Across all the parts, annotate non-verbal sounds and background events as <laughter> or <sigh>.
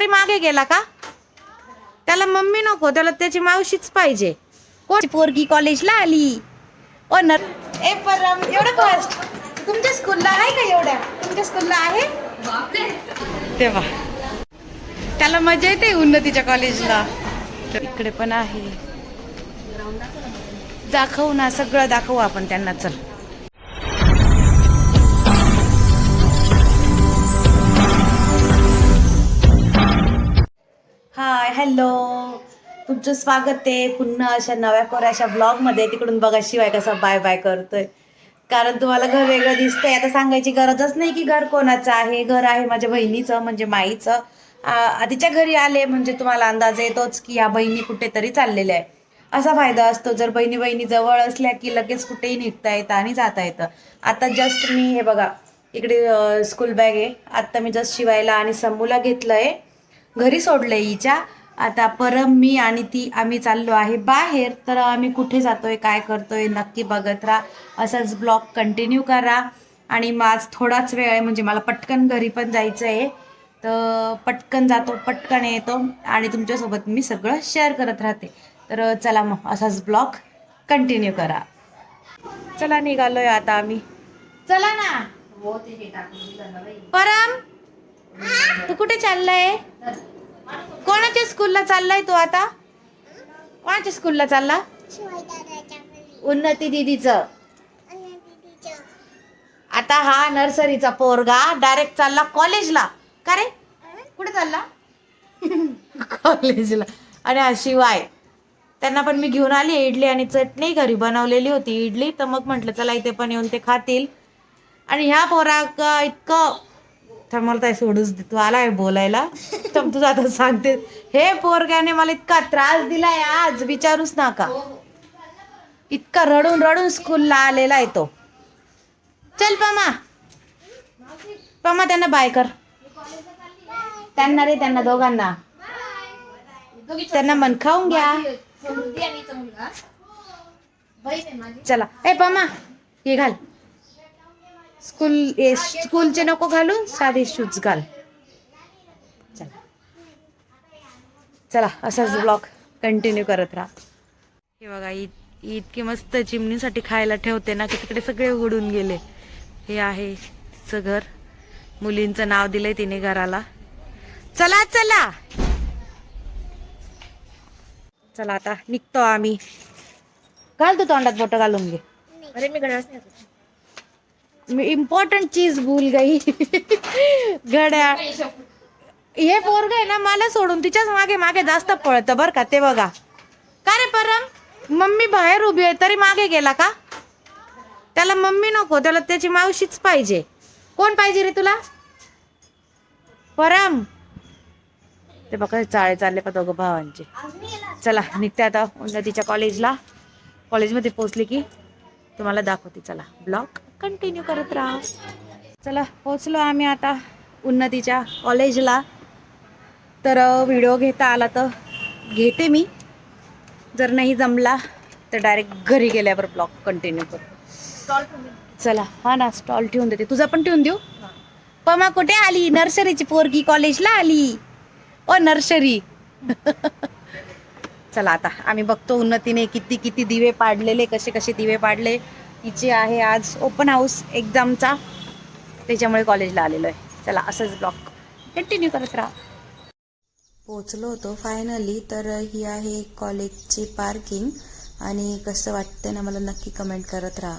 तरी मागे गेला का? त्याला मम्मी नको त्याला त्याची मावशीच पाहिजे. कोण? पोरगी कॉलेजला आली. ओ नर ए परम एवढं फास्ट तुमच्या स्कूलला आहे का एवढ्या? तुमच्या स्कूलला आहे? तेव्हा. त्याला मजा येते उन्नतीच्या कॉलेजला. तर इकडे पण आहे. दाखवू ना सगळं दाखवू आपण त्यांना. चल. हॅलो. तुमचं स्वागत आहे. पुन्हा अशा नव्या कोऱ्याशा ब्लॉगमध्ये तिकडून बघा शिवाय कसा बाय बाय करतोय. कारण तुम्हाला घर वेगळं दिसतंय. आता सांगायची गरजच नाही की घर कोणाचं आहे. घर आहे माझ्या बहिणीचं म्हणजे माईचं. आधीच्या तिच्या घरी आले म्हणजे तुम्हाला अंदाज येतोच की ह्या बहिणी कुठेतरी चाललेल्या आहे. असा फायदा असतो. जर बहिणी बहिणी जवळ असल्या की लगेच कुठेही निघता येतं आणि जाता येतं. आता जस्ट मी हे बघा इकडे स्कूल बॅग आहे. आत्ता मी जस्ट शिवायला आणि समूला घेतलंय. घरी सोडलंय हिच्या. आता परम मी आणि ती आम्ही चाललो आहे बाहेर तर आम्ही कुठे जातोय काय करतोय नक्की बघत राहा. असाच ब्लॉग कंटिन्यू करा. आणि माझ थोडाच वेळ आहे म्हणजे मला पटकन घरी पण जायचं आहे तर पटकन जातो पटकन येतो. आणि तुमच्यासोबत मी सगळं शेअर करत राहते. तर चला मग असाच ब्लॉग कंटिन्यू करा. चला निघालोय आता आम्ही. चला ना. परम तू कुठे चाललाय? कोणाच्या स्कूलला चाललाय तू आता? कोणाच्या स्कूलला चालला? उन्नती दिदीच. आता हा नर्सरीचा पोरगा डायरेक्ट चालला कॉलेजला. का रे? कुठे चालला? कॉलेजला. आणि शिवाय. त्यांना पण मी घेऊन आली इडली आणि चटणी घरी बनवलेली होती इडली. तर मग म्हटलं चला इथे पण येऊन ते खातील. आणि ह्या पोराक इतकं तर मला काय सोडूच दे. तू आलाय बोलायला. तर तुझं आता सांगते. हे पोरग्याने मला इतका त्रास दिलाय आज विचारूच नका. इतका रडून रडून स्कूलला आलेला आहे तो. चल पमा. पमा त्यांना बाय कर. त्यांना रे त्यांना दोघांना. त्यांना मन खाऊन घ्या. चला. ए पमा हे घाल. स्कूल ए स्कूलचे नको घालू साधे शूज घाल. चला. चला असाच ब्लॉग कंटिन्यू करत राहा. हे बघा इत इतकी मस्त चिमणीसाठी खायला ठेवते ना की तिकडे सगळे उडून गेले. हे आहे तिचं घर. मुलींचं नाव दिलंय तिने घराला. चला चला. चला आता निघतो आम्ही. घाल तू तोंडात बोट घालून घे. अरे मी घड्याळ मी इम्पॉर्टंट चीज भूल गई. घड्याळ. हे पोरग आहे ना मला सोडून तिच्याच मागे मागे जास्त पळतं बरं का ते बघा. का रे परम? मम्मी बाहेर उभी आहे तरी मागे गेला का? त्याला मम्मी नको त्याला त्याची मावशीच पाहिजे. कोण पाहिजे रे तुला? परम. ते बघा चाळे चालले का दोघं भावांचे. चला निघते आता तिच्या कॉलेजला कॉलेजमध्ये पोहोचली की. तुम्हाला दाखवते चला. ब्लॉग कंटिन्यू करत राहा. चला पोचलो आम्ही आता उन्नतीच्या कॉलेजला तर व्हिडिओ घेता आला तर घेते मी. जर नाही जमला तर डायरेक्ट घरी गेल्यावर ब्लॉग कंटिन्यू करू. चला हा ना स्टॉल ठेवून देते. तुझा पण ठेवून देऊ? पमा कुठे आली? नर्सरीची पोरगी कॉलेजला आली. ओ नर्सरी. <laughs> चला आता आम्ही बघतो उन्नतीने किती किती दिवे पाडलेले कसे कसे दिवे पाडले. तिचे आहे आज ओपन हाऊस एक्झामचा त्याच्यामुळे कॉलेजला आलेलो आहे. चला असंच ब्लॉग कंटिन्यू करत राहा. पोचलो होतो फायनली तर ही आहे कॉलेजची पार्किंग आणि कसं वाटतंय ना मला नक्की कमेंट करत राहा.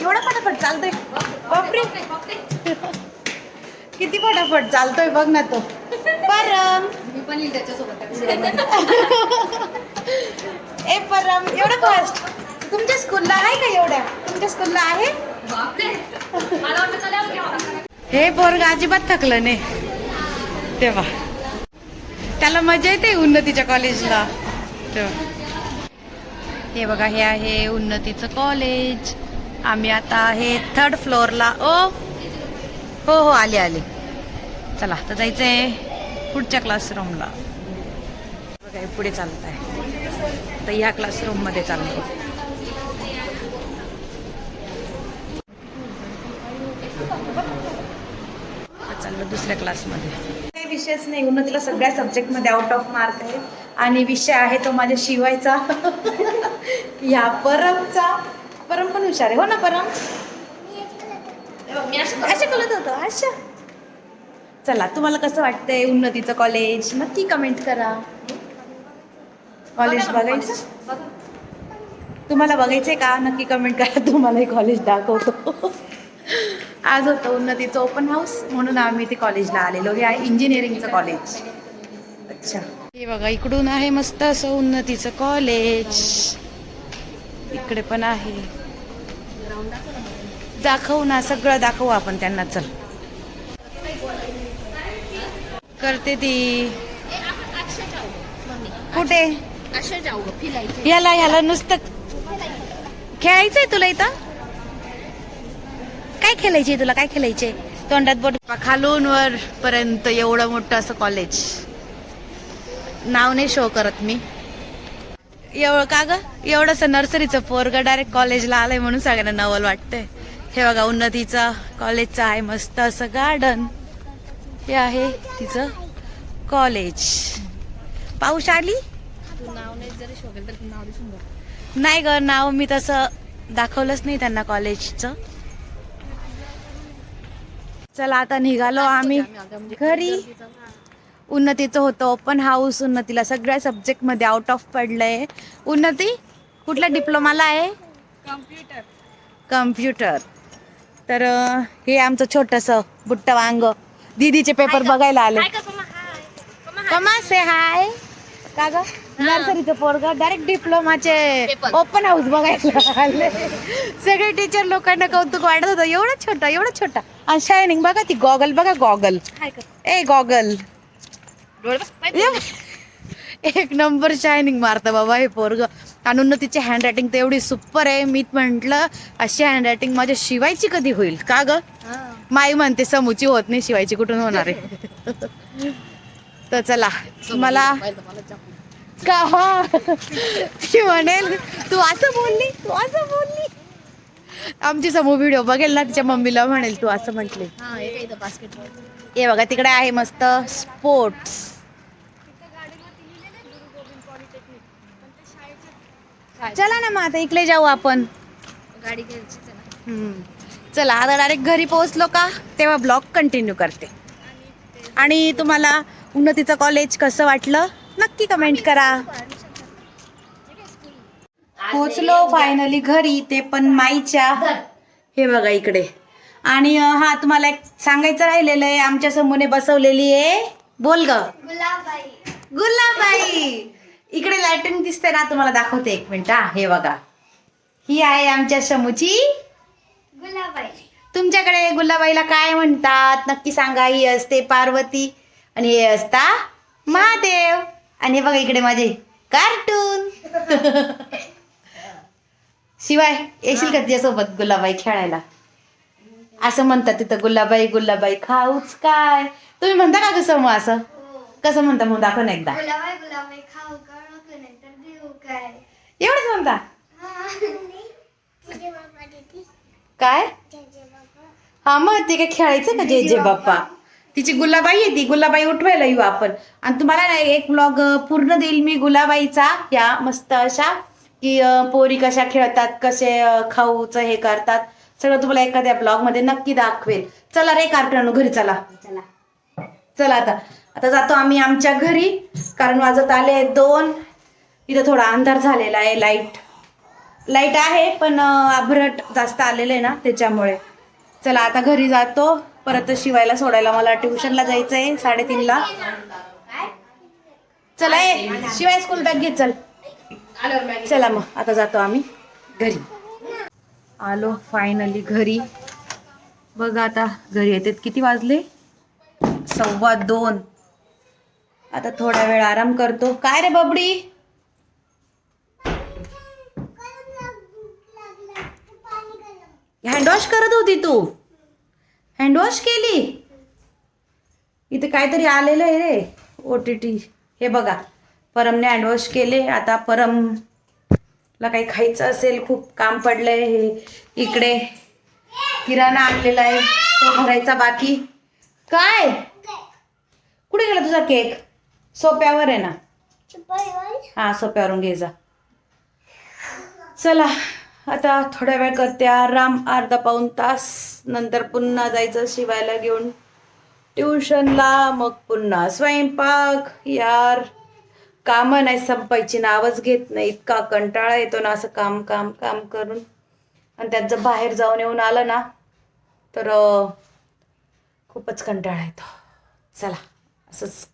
एवढा फटाफट चालतोय? बापरे. किती फटाफट चालतोय बघ ना तो. परम. मी पण येईल त्याच्यासोबत <laughs> एवढं फास्ट तुमच्या स्कूलला आहे का एवढ्या? तुमच्या स्कूलला आहे? हे पोरग अजिबात थकलं नाही. तेव्हा. त्याला मजा येते उन्नतीच्या कॉलेजला हे बघा हे आहे उन्नतीचं कॉलेज आम्ही आता आहे थर्ड फ्लोअरला ओ! हो हो आले आले. चला तर जायचंय पुढच्या क्लासरूमला बघा पुढे चालत आहे तर ह्या क्लासरूममध्ये चाललो चाललो दुसऱ्या क्लासमध्ये विषयच नाही उन्नतीला सगळ्या सब्जेक्टमध्ये आउट ऑफ मार्क आहे. आणि विषय आहे तो माझ्या शिवायचा. <laughs> या परमचा. परम पण हुशार आहे. हो ना परम? अशा कळत होतं. अशा चला तुम्हाला कसं वाटतंय उन्नतीचं कॉलेज नक्की कमेंट करा. कॉलेज बघायचं? बघा. तुम्हाला बघायचंय का? नक्की कमेंट करा. तुम्हाला हे कॉलेज दाखवतो. आज होतं उन्नतीचं ओपन हाऊस म्हणून आम्ही ते कॉलेजला आलेलो. हे आहे इंजिनिअरिंगचं कॉलेज अच्छा. हे बघा इकडून आहे मस्त असं उन्नतीचं कॉलेज इकडे पण आहे. दाखवू ना सगळं दाखवू आपण त्यांना. चल. करते ती. कुठे? याला ह्याला नुसतं खेळायचंय तुला इथं? काय खेळायचंय तुला? काय खेळायचंय? तोंडात बोट खालून वर पर्यंत एवढं मोठं असं कॉलेज नाव नाही शो करत मी. एवढं का ग? एवढंसं नर्सरीचं पोरग डायरेक्ट कॉलेजला आलंय म्हणून सगळ्यांना नवल वाटतंय. हे बघा उन्नतीचा कॉलेजचं आहे मस्त असं गार्डन हे आहे तिचं कॉलेज पाऊस आली? नाही ग नाव मी तसं दाखवलंच नाही त्यांना कॉलेजचं चला आता निघालो आम्ही. घरी. उन्नतीचं. होतं ओपन हाऊस उन्नतीला. सगळ्या सब्जेक्टमध्ये आउट ऑफ पडलंय. उन्नती कुठल्या डिप्लोमाला आहे? कम्प्युटर कम्प्युटर तर हे आमचं छोटंसं बुट्ट वांग. दीदीचे पेपर बघायला आले. कमा से हाय का ग? नर्सरीचं पोरग डायरेक्ट डिप्लोमाचे. ओपन हाऊस बघायला आले. सगळे टीचर लोकांना कौतुक वाटत होतं. एवढं छोटा एवढं छोटा. आणि शायनिंग बघा ती गॉगल बघा गॉगल ए गॉगल एक नंबर शायनिंग मारतं बाबा हे पोरग. आणि उन्नतीची हँड रायटिंग तर एवढी सुपर आहे. मी म्हंटल अशी हँड रायटिंग माझ्या शिवायची कधी होईल? का ग? माई म्हणते समूची होत नाही शिवायची कुठून होणार आहे? <laughs> तर चला मला का? हा. ती म्हणेल तू असं बोलली तू असं बोलली. आमची समूह व्हिडिओ बघेल ना तिच्या मम्मीला म्हणेल तू असं म्हटले. हा बघा तिकडे आहे मस्त स्पोर्ट्स चला ना मग आता इकडे जाऊ आपण. गाडी. चला आता डायरेक्ट घरी पोहोचलो का तेव्हा ब्लॉग कंटिन्यू करते. आणि तुम्हाला उन्नतीचं कॉलेज कसं वाटलं? नक्की कमेंट करा. पोचलो फायनली घरी ते पण माईच्या. हे बघा इकडे. आणि हा तुम्हाला एक सांगायचं राहिलेलं आहे. आमच्यासमोर बसवलेली आहे. बोल ग. गुलाबाई. इकडे लाइटिंग दिसते ना तुम्हाला दाखवते एक मिनिट हा हे बघा. ही आहे आमच्या शमूची तुमच्याकडे गुलाबाईला काय म्हणतात? नक्की सांगा. ही असते पार्वती आणि हे असता महादेव. आणि हे बघा इकडे माझे कार्टून. शिवाय येशील का तिच्यासोबत गुलाबाई खेळायला? असं म्हणतात तिथं गुलाबाई गुलाबाई खाऊच काय? तुम्ही म्हणता का कसं मग असं? कसं म्हणता मग दाखव ना एकदा. एवढंच म्हणता? काय? हा मग ते काय खेळायचं का जय जय बाप्पा तिची गुलाबाई आहे ती. गुलाबाई उठवायला येऊ आपण. आणि तुम्हाला ना एक ब्लॉग पूर्ण देईल मी गुलाबाईचा. या मस्त अशा की पोरी कशा खेळतात कसे खाऊचं हे करतात. सगळं तुम्हाला एखाद्या ब्लॉगमध्ये नक्की दाखवेल. चला रे कार्टून घरी चला. चला. चला आता. आता जातो आम्ही आमच्या घरी. कारण वाजत आले दोन. इथं थोडा अंधार झालेला आहे लाइट लाइट आहे पण आभरट जास्त आलेलं आहे ना त्याच्यामुळे. चला आता घरी जातो. परत शिवायला सोडायला मला ट्युशनला जायचं आहे साडेतीनला. चला ये शिवाय स्कूल बॅग घे चल. चला मग आता जातो आम्ही घरी. आलो फायनली घरी. बघा आता घरी येतात. किती वाजले? सव्वा दोन. आता थोडा वेळ आराम करतो. काय रे बबडी? हँडवॉश करत होती तू. हँडवॉश केली? इथे काहीतरी आलेलं आहे रे ओ टी टी हे बघा परमने हँडवॉश केले. आता परम ला काही खायचं असेल खूप काम पडलंय हे इकडे. किराणा आणलेला आहे तो भरायचा बाकी. काय? कुठे गेला तुझा केक? सोप्यावर आहे ना? हा सोप्यावरून घे जा. चला. आता थोड्या वेळ करते आराम अर्धा पाऊन तास. नंतर पुन्हा जायचं शिवायला घेऊन. ट्युशनला मग पुन्हा स्वयंपाक. यार कामं नाही संपायची नावच घेत नाही. इतका कंटाळा येतो ना असं काम काम काम करून. आणि त्यांचं बाहेर जाऊन येऊन आलं ना तर खूपच कंटाळा येतो. चला असंच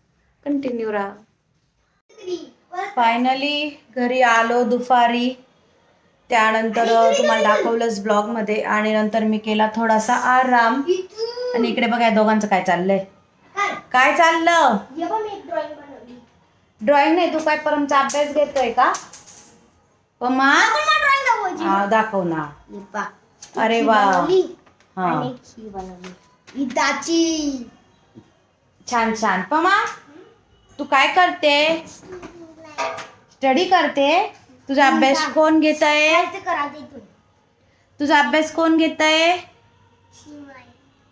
कंटिन्यू राहा. फायनली घरी आलो दुपारी. त्यानंतर तुम्हाला दाखवलंच ब्लॉगमध्ये. आणि नंतर मी केला थोडासा आराम. आणि इकडे बघा या दोघांचं काय चाललंय. काय चाललं? ड्रॉइंग नाही तू काय परमचा अभ्यास घेतोय का? पमा? हा दाखव ना. अरे वा. हा. छान छान. पमा तू काय करते? स्टडी करते? तुझा अभ्यास कोण घेत आहे तुझा अभ्यास कोण घेत आहे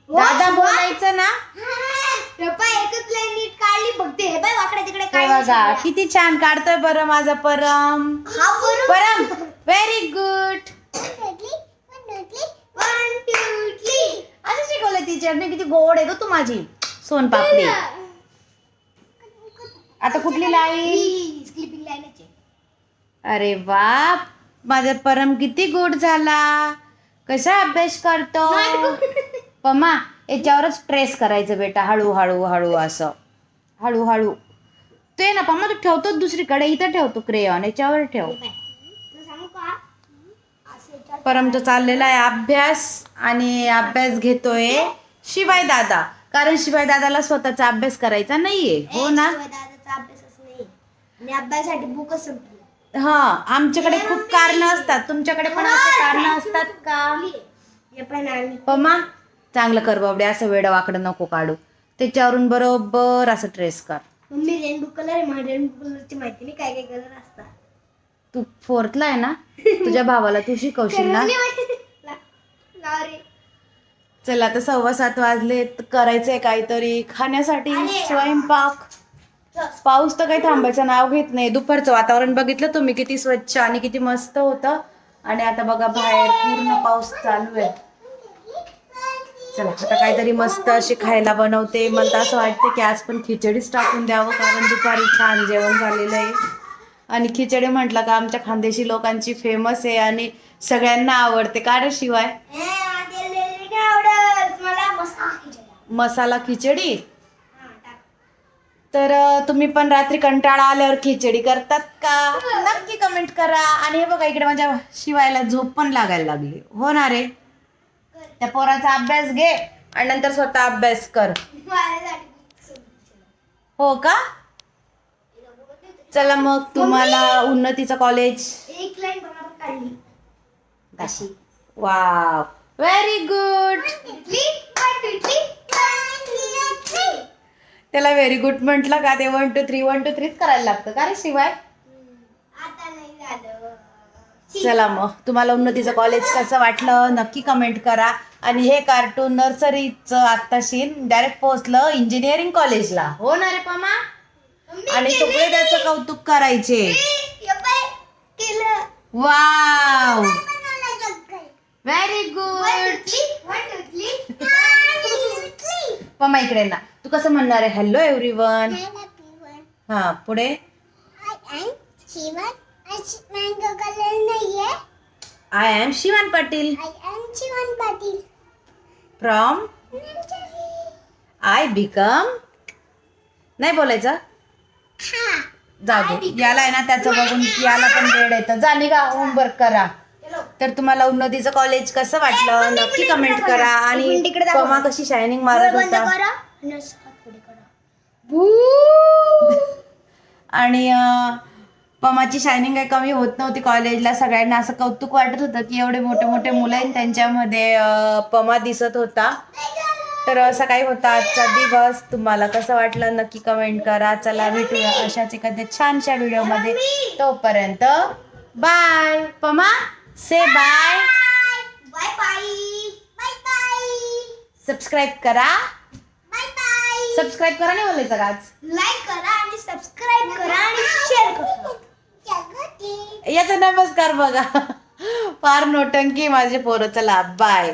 दादा बोलायचं ना? <laughs> एकच लाईन नीट काढली बघते हे बाय वाकडे तिकडे हे बघा. किती छान काढतोय बरं माझा परम. परम व्हेरी गुड असं शिकवलं टीचरने किती गोड आहे ग तू माझी. सोनपापडी आता कुठली लाईन अरे वा माझा परम किती गुड झाला. कसा अभ्यास करतो? <laughs> पमा याच्यावरच ट्रेस करायचं बेटा हळूहळू हळू असं. हळूहळू ते ना पम्मा तू ठेवतो दुसरीकडे. इथं ठेवतो क्रेयॉन याच्यावर ठेव. परमचा चाललेला आहे अभ्यास आणि अभ्यास घेतोय शिवाय दादा. कारण शिवाय दादाला स्वतःचा अभ्यास करायचा नाहीये. हो ना? अभ्यासासाठी बुकच हा आमच्याकडे खूप कारण असतात. तुमच्याकडे पण असे कारण असतात का? हे पमा चांगलं कर बाबडे असं वेडं वाकडं नको काढू. त्याच्यावरून बरोबर असं ट्रेस कर. मम्मी रेनबो कलर आहे मला रेनबो कलरची माहिती नाही काय काय कलर असतात. तू फोर्थला आहे ना? तुझ्या भावाला तू शिकवशील ना. चला आता सव्वा सात वाजले करायचंय काहीतरी. खाण्यासाठी. स्वयंपाक. पाऊस तर काही थांबायचं नाव घेत नाही. दुपारचं वातावरण बघितलं तुम्ही किती स्वच्छ आणि किती मस्त होतं. आणि आता बघा बाहेर पूर्ण पाऊस चालू आहे. चला आता काहीतरी मस्त अशी खायला बनवते. मला असं वाटतं की आज पण खिचडीच टाकून द्यावं कारण दुपारी छान जेवण झालेलं आहे. आणि खिचडी म्हटलं का आमच्या खानदेशी लोकांची फेमस आहे आणि सगळ्यांना आवडते. शिवाय? नाही आवडत. मला मसाला खिचडी आवडते. मसाला खिचडी हा, टाक. तर तुम्ही पण रात्री कंटाळा आल्यावर खिचडी करतात का? नक्की कमेंट करा. आणि हे बघा इकडे माझ्या शिवायला झोप पण लागायला लागली. हो ना रे? त्या पोराचा अभ्यास घे आणि नंतर स्वतः अभ्यास कर. हो का? चला मग तुम्हाला उन्नतीचं कॉलेज वाव व्हेरी गुड तुटली वन तुटली वन तुटली. त्याला व्हेरी गुड म्हटलं का ते one two three one two थ्रीच करायला लागतं. का रे शिवाय? आता नाही झालं. चला मग. तुम्हाला उन्नतीचं कॉलेज कसं वाटलं? नक्की कमेंट करा. आणि हे कार्टून नर्सरीचं आत्ताशी डायरेक्ट पोहोचलं इंजिनिअरिंग कॉलेजला हो ना रे पमा. आणि सगळे त्याचं कौतुक करायचे. वाव. Very good. पमा इकडे ना. कसं म्हणणार आहे? Hello everyone. हा पुढे. I am Shivan Patil. From. I become नाही बोलायचं. हा. जाऊ दे. याला आहे ना त्याचं बघून याला पण वेळ येतं जा निघा होमवर्क करा. तर तुम्हाला उन्नतीचं कॉलेज कसं वाटलं? नक्की कमेंट करा. आणि तिकडे कशी शायनिंग मारत होता करा. आणि असं हात पुढे करा. आणि पमाची शायनिंग काही कमी होत नव्हती कॉलेजला. सगळ्यांना असं कौतुक वाटत होतं की एवढे मोठे मोठे मुलं आहेत त्यांच्यामध्ये पमा दिसत होता. तर असा काही होता. आजचा दिवस तुम्हाला कसं वाटलं? नक्की कमेंट करा. चला भेटूया अशाच एखाद्या छानशा व्हिडिओमध्ये. तोपर्यंत बाय पमा say bye. Bye bye. Subscribe करा. सबस्क्राईब करा नाही बोलायचं का आज? लाईक करा आणि सबस्क्राईब करा आणि शेअर करा. जगती याचा नमस्कार बघा. फार नोटंकी माझे पोरं. चला बाय